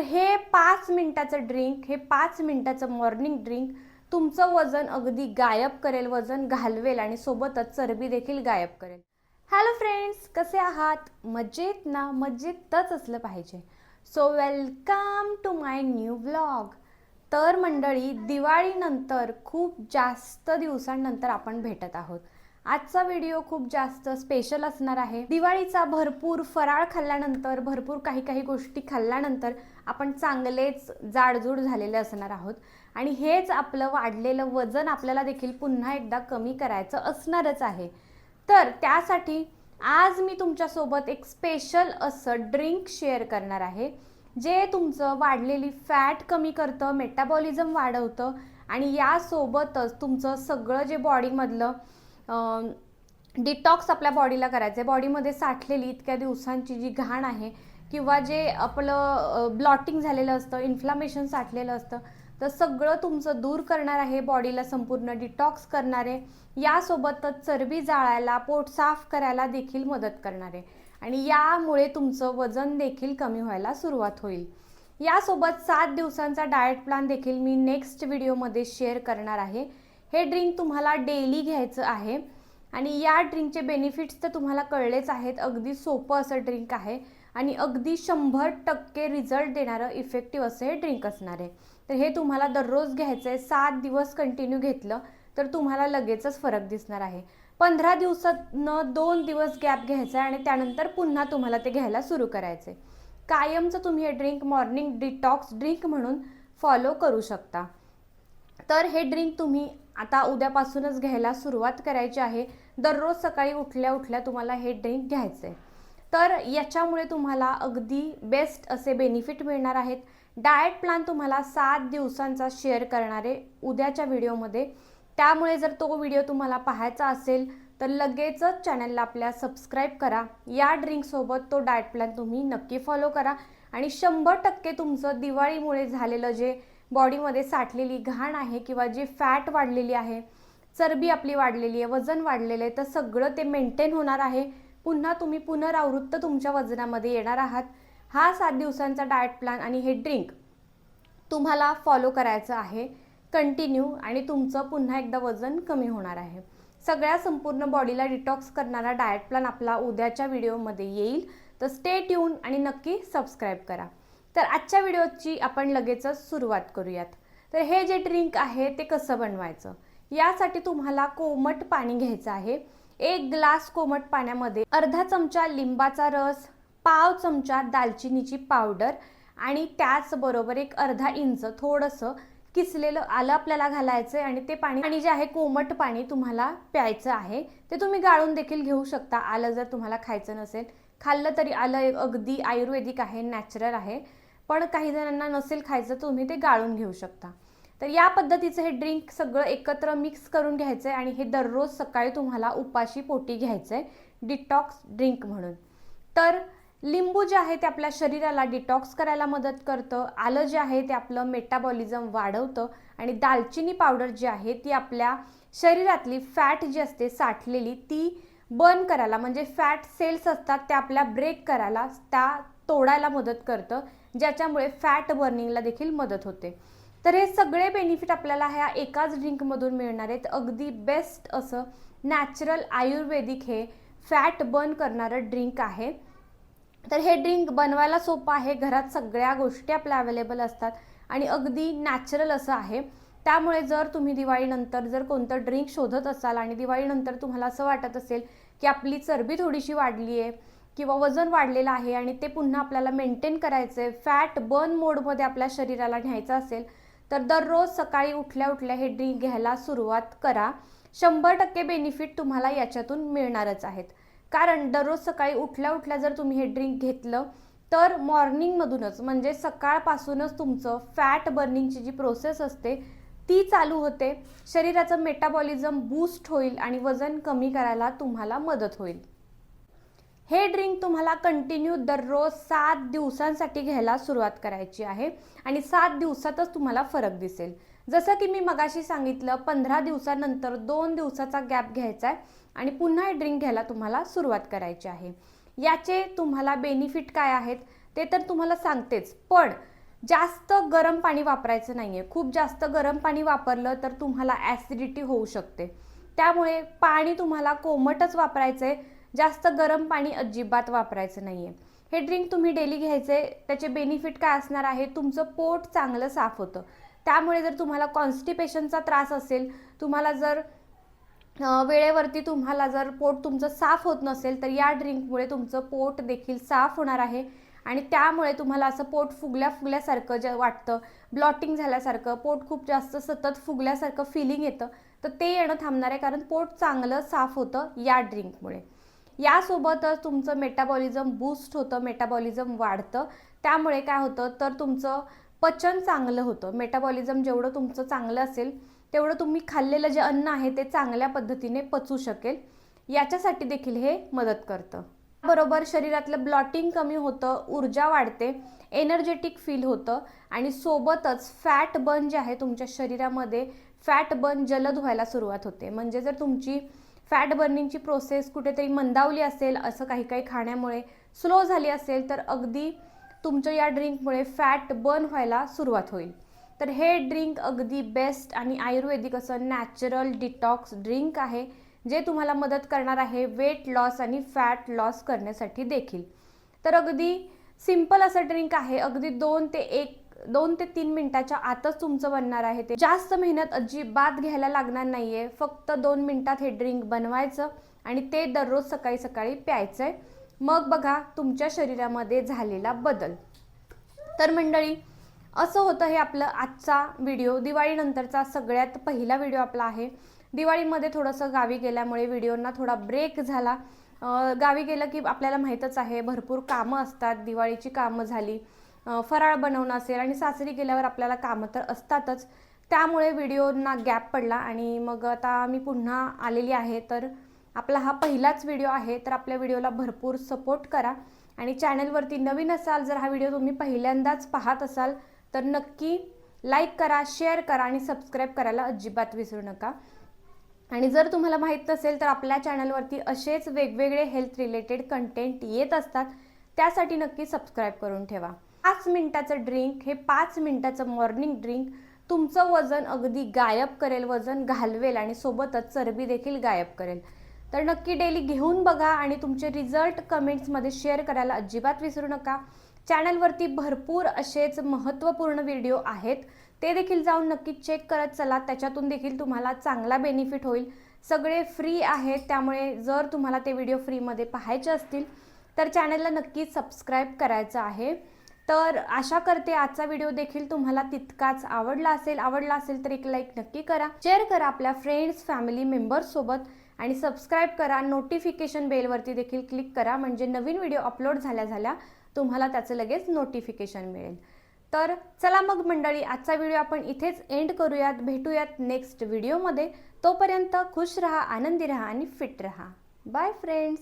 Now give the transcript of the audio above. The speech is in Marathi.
हे पाच मिनिटाचं ड्रिंक हे पाच मिनिटाचं मॉर्निंग ड्रिंक तुमचं वजन अगदी गायब करेल वजन घालवेल आणि सोबतच चरबी देखील गायब करेल. हॅलो फ्रेंड्स कसे आहात? मजेत ना? मजेतच असलं पाहिजे. So welcome to my new blog तर मंडळी दिवाळीनंतर खूप जास्त दिवसांनंतर आपण भेटत आहोत. आजचा व्हिडिओ खूप जास्त स्पेशल असणार आहे. दिवाळीचा भरपूर फराळ खाल्ल्यानंतर भरपूर काही काही गोष्टी खाल्ल्यानंतर आपण चांगलेच जाडजूड झालेले असणार आहोत. आणि हेच आपलं वाढलेलं वजन आपल्याला देखील पुन्हा एकदा कमी करायचं असणारच आहे. तर त्यासाठी आज मी तुमच्यासोबत एक स्पेशल असं ड्रिंक शेअर करणार आहे. जे तुमचं वाढलेली फॅट कमी करतं मेटाबॉलिझम वाढवतं आणि यासोबतच तुमचं सगळं जे बॉडीमधलं डिटॉक्स आपल्या बॉडीला करायचं आहे बॉडीमध्ये साठलेली इतक्या दिवसांची जी घाण आहे किंवा जे आपलं ब्लॉटिंग झालेलं असतं इन्फ्लामेशन साठलेलं असतं तर सगळं तुमचं दूर करणार आहे बॉडीला संपूर्ण डिटॉक्स करणार. आहे यासोबतच चरबी जाळायला पोट साफ करायला देखील मदत करणार आहे. आणि यामुळे तुमचं वजन देखील कमी व्हायला सुरुवात होईल. यासोबत सात दिवसांचा डाएट प्लॅन देखील मी नेक्स्ट व्हिडिओमध्ये शेअर करणार आहे. हे ड्रिंक तुम्हाला डेली घ्यायचं आहे. आणि या ड्रिंकचे बेनिफिट्स तर तुम्हाला कळलेच आहेत. अगदी सोपं असं ड्रिंक आहे. आणि अगदी शंभर टक्के रिझल्ट देणारं इफेक्टिव्ह असं हे ड्रिंक असणार आहे. तर हे तुम्हाला दररोज घ्यायचं आहे सात दिवस कंटिन्यू घेतलं तर तुम्हाला लगेचच फरक दिसणार आहे. पंधरा दिवसातनं दोन दिवस गॅप घ्यायचा आहे आणि त्यानंतर पुन्हा तुम्हाला ते घ्यायला सुरू करायचे कायमचं तुम्ही हे ड्रिंक मॉर्निंग डिटॉक्स ड्रिंक म्हणून फॉलो करू शकता. तर हे ड्रिंक तुम्ही आता उद्यापासूनच घ्यायला सुरुवात करायची आहे. दररोज सकाळी उठल्या उठल्या तुम्हाला हे ड्रिंक घ्यायचं आहे तर याच्यामुळे तुम्हाला अगदी बेस्ट असे बेनिफिट मिळणार आहेत. डाएट प्लॅन तुम्हाला सात दिवसांचा शेअर करणारे उद्याच्या व्हिडिओमध्ये त्यामुळे जर तो व्हिडिओ तुम्हाला पाहायचा असेल तर लगेचच चॅनलला आपल्या सबस्क्राईब करा. या ड्रिंकसोबत तो डाएट प्लॅन तुम्ही नक्की फॉलो करा. आणि शंभर टक्के तुमचं दिवाळीमुळे झालेलं जे बॉडीमध्ये साठलेली घाण आहे किंवा जी फॅट वाढलेली आहे चरबी आपली वाढलेली आहे वजन वाढलेलं आहे तर सगळं ते मेंटेन होणार आहे. पुन्हा तुम्ही पुनरावृत्त तुमच्या वजनामध्ये येणार आहात. हा सात दिवसांचा डाएट प्लॅन आणि हे ड्रिंक तुम्हाला फॉलो करायचं आहे. कंटिन्यू आणि तुमचं पुन्हा एकदा वजन कमी होणार आहे. सगळ्या संपूर्ण बॉडीला डिटॉक्स करणारा डाएट प्लॅन आपला उद्याच्या व्हिडिओमध्ये येईल. तर स्टे ट्यून आणि नक्की सबस्क्राईब करा. तर आजच्या व्हिडिओची आपण लगेचच सुरुवात करूयात. तर हे जे ड्रिंक आहे ते कसं बनवायचं? यासाठी तुम्हाला कोमट पाणी घ्यायचं आहे. एक ग्लास कोमट पाण्यामध्ये अर्धा चमचा लिंबाचा रस पाव चमचा दालचिनीची पावडर आणि त्याचबरोबर एक अर्धा इंच थोडंसं किसलेलं आलं आपल्याला घालायचं आहे आणि ते पाणी आणि जे आहे कोमट पाणी तुम्हाला प्यायचं आहे ते तुम्ही गाळून देखील घेऊ शकता. आलं जर तुम्हाला खायचं नसेल खाल्लं तरी आलं अगदी आयुर्वेदिक आहे नॅचरल आहे. पण काही जणांना नसेल खायचं तुम्ही ते गाळून घेऊ शकता. तर या पद्धतीचं हे ड्रिंक सगळं एकत्र मिक्स करून घ्यायचं आहे आणि हे दररोज सकाळी तुम्हाला उपाशी पोटी घ्यायचं आहे डिटॉक्स ड्रिंक म्हणून. तर लिंबू जे आहे ते आपल्या शरीराला डिटॉक्स करायला मदत करतं आलं जे आहे ते आपलं मेटाबॉलिझम वाढवतं आणि दालचिनी पावडर जी आहे ती आपल्या शरीरातली फॅट जी असते साठलेली ती बर्न करायला म्हणजे फॅट सेल्स असतात त्या आपल्या ब्रेक करायला त्या तोडायला मदत करतं ज्याच्यामुळे फॅट बर्निंगला देखील मदत होते. तर हे सगळे बेनिफिट आपल्याला ह्या एकाच ड्रिंकमधून मिळणार आहेत. अगदी बेस्ट असं नॅचरल आयुर्वेदिक हे फॅट बर्न करणारं ड्रिंक आहे. तर हे ड्रिंक बनवायला सोपं आहे. घरात सगळ्या गोष्टी आपल्या अवेलेबल असतात आणि अगदी नॅचरल असं आहे. त्यामुळे जर तुम्ही दिवाळीनंतर जर कोणतं ड्रिंक शोधत असाल आणि दिवाळीनंतर तुम्हाला असं वाटत असेल की आपली चरबी थोडीशी वाढली आहे किंवा वजन वाढलेलं आहे आणि ते पुन्हा आपल्याला मेंटेन करायचं आहे फॅट बर्न मोडमध्ये आपल्या शरीराला न्यायचं असेल तर दररोज सकाळी उठल्या उठल्या हे ड्रिंक घ्यायला सुरुवात करा. शंभर टक्के बेनिफिट तुम्हाला याच्यातून मिळणारच आहेत. कारण दररोज सकाळी उठल्या उठल्या जर तुम्ही हे ड्रिंक घेतलं तर मॉर्निंगमधूनच म्हणजे सकाळपासूनच तुमचं फॅट बर्निंगची जी प्रोसेस असते ती चालू होते. शरीराचं मेटाबॉलिझम बूस्ट होईल आणि वजन कमी करायला तुम्हाला मदत होईल. हे ड्रिंक तुम्हाला कंटिन्यू दररोज सात दिवसांसाठी घ्यायला सुरुवात करायची आहे. आणि सात दिवसातच तुम्हाला फरक दिसेल. जसं की मी मगाशी सांगितलं पंधरा दिवसानंतर दोन दिवसाचा गॅप घ्यायचा आहे आणि पुन्हा हे ड्रिंक घ्यायला तुम्हाला सुरुवात करायची आहे. याचे तुम्हाला बेनिफिट काय आहेत ते तर तुम्हाला सांगतेच. पण जास्त गरम पाणी वापरायचं नाही आहे खूप जास्त गरम पाणी वापरलं तर तुम्हाला ॲसिडिटी होऊ शकते. त्यामुळे पाणी तुम्हाला कोमटच वापरायचं आहे जास्त गरम पाणी अजिबात वापरायचं नाही आहे हे ड्रिंक तुम्ही डेली घ्यायचे त्याचे बेनिफिट काय असणार आहे? तुमचं पोट चांगलं साफ होतं. त्यामुळे जर तुम्हाला कॉन्स्टिपेशनचा त्रास असेल तुम्हाला जर वेळेवरती तुम्हाला जर पोट तुमचं साफ होत नसेल तर या ड्रिंकमुळे तुमचं पोट देखील साफ होणार आहे. आणि त्यामुळे तुम्हाला असं पोट फुगल्या फुगल्यासारखं जे वाटतं ब्लॉटिंग झाल्यासारखं पोट खूप जास्त सतत फुगल्यासारखं फिलिंग येतं तर ते येणं थांबणार आहे कारण पोट चांगलं साफ होतं या ड्रिंकमुळे यासोबतच तुमचं मेटाबॉलिझम बूस्ट होतं मेटाबॉलिझम वाढतं. त्यामुळे काय होतं तर तुमचं पचन चांगलं होतं. मेटाबॉलिझम जेवढं तुमचं चांगलं असेल तेवढं तुम्ही खाल्लेलं जे अन्न आहे ते चांगल्या पद्धतीने पचू शकेल. याच्यासाठी देखील हे मदत करतं. बरोबर शरीरातलं ब्लॉटिंग कमी होतं ऊर्जा वाढते एनर्जेटिक फील होतं आणि सोबतच फॅट बर्न जे आहे तुमच्या शरीरामध्ये फॅट बर्न जलद व्हायला सुरुवात होते. म्हणजे जर तुमची फॅट बर्निंगची प्रोसेस कुठेतरी मंदावली असेल असं काही काही खाण्यामुळे स्लो झाली असेल तर अगदी तुमच्या या ड्रिंकमुळे फॅट बर्न व्हायला सुरुवात होईल. तर हे ड्रिंक अगदी बेस्ट आणि आयुर्वेदिक असं नॅचरल डिटॉक्स ड्रिंक आहे जे तुम्हाला मदत करणार आहे वेट लॉस आणि फॅट लॉस करण्यासाठी देखील. तर अगदी सिंपल असं ड्रिंक आहे अगदी दोन ते एक दोन ते तीन मिनिटाच्या आतच तुमचं बनणार आहे ते. जास्त मेहनत अजिबात घ्यायला लागणार नाहीये. फक्त दोन मिनिटात हे ड्रिंक बनवायचं आणि ते दररोज सकाळी सकाळी प्यायचं आहे मग बघा तुमच्या शरीरामध्ये झालेला बदल. तर मंडळी असं होतं हे आपलं आजचा व्हिडिओ. दिवाळीनंतरचा सगळ्यात पहिला व्हिडिओ आपला आहे. दिवाळीमध्ये थोडंसं गावी गेल्यामुळे व्हिडिओंना थोडा ब्रेक झाला. गावी गेलं की आपल्याला माहीतच आहे भरपूर कामं असतात. दिवाळीची कामं झाली. फराळ बनवणं असेल आणि सासरी गेल्यावर आपल्याला कामं तर असतातच. त्यामुळे व्हिडिओना गॅप पडला आणि मग आता मी पुन्हा आलेली आहे. तर आपला हा पहिलाच व्हिडिओ आहे. तर आपल्या व्हिडिओला भरपूर सपोर्ट करा आणि चॅनलवरती नवीन असाल जर हा व्हिडिओ तुम्ही पहिल्यांदाच पाहत असाल तर नक्की लाईक करा शेअर करा आणि सबस्क्राईब करायला अजिबात विसरू नका. आणि जर तुम्हाला माहीत नसेल तर आपल्या चॅनलवरती असेच वेगवेगळे हेल्थ रिलेटेड कंटेंट येत असतात. त्यासाठी नक्की सबस्क्राईब करून ठेवा. पाच मिनिटाचं ड्रिंक हे पाच मिनिटाचं मॉर्निंग ड्रिंक तुमचं वजन अगदी गायब करेल वजन घालवेल आणि सोबतच चरबी देखील गायब करेल. तर नक्की डेली घेऊन बघा आणि तुमचे रिझल्ट कमेंट्समध्ये शेअर करायला अजिबात विसरू नका. चॅनलवरती भरपूर असेच महत्त्वपूर्ण व्हिडिओ आहेत. ते देखील जाऊन नक्की चेक करत चला. त्याच्यातून देखील तुम्हाला चांगला बेनिफिट होईल. सगळे फ्री आहेत. त्यामुळे जर तुम्हाला ते व्हिडिओ फ्रीमध्ये पाहायचे असतील तर चॅनलला नक्की सबस्क्राईब करायचं आहे. तर आशा करते आजचा व्हिडिओ देखील तुम्हाला तितकाच आवडला असेल. आवडला असेल तर एक लाईक नक्की करा. शेअर करा आपल्या फ्रेंड्स फॅमिली मेंबर्ससोबत आणि सबस्क्राईब करा. नोटिफिकेशन बेलवरती देखील क्लिक करा. म्हणजे नवीन व्हिडिओ अपलोड झाल्या झाल्या तुम्हाला त्याचं लगेच नोटिफिकेशन मिळेल. तर चला मग मंडळी आजचा व्हिडिओ आपण इथेच एंड करूयात. भेटूयात नेक्स्ट व्हिडिओमध्ये तोपर्यंत खुश रहा आनंदी रहा आणि फिट रहा. Bye friends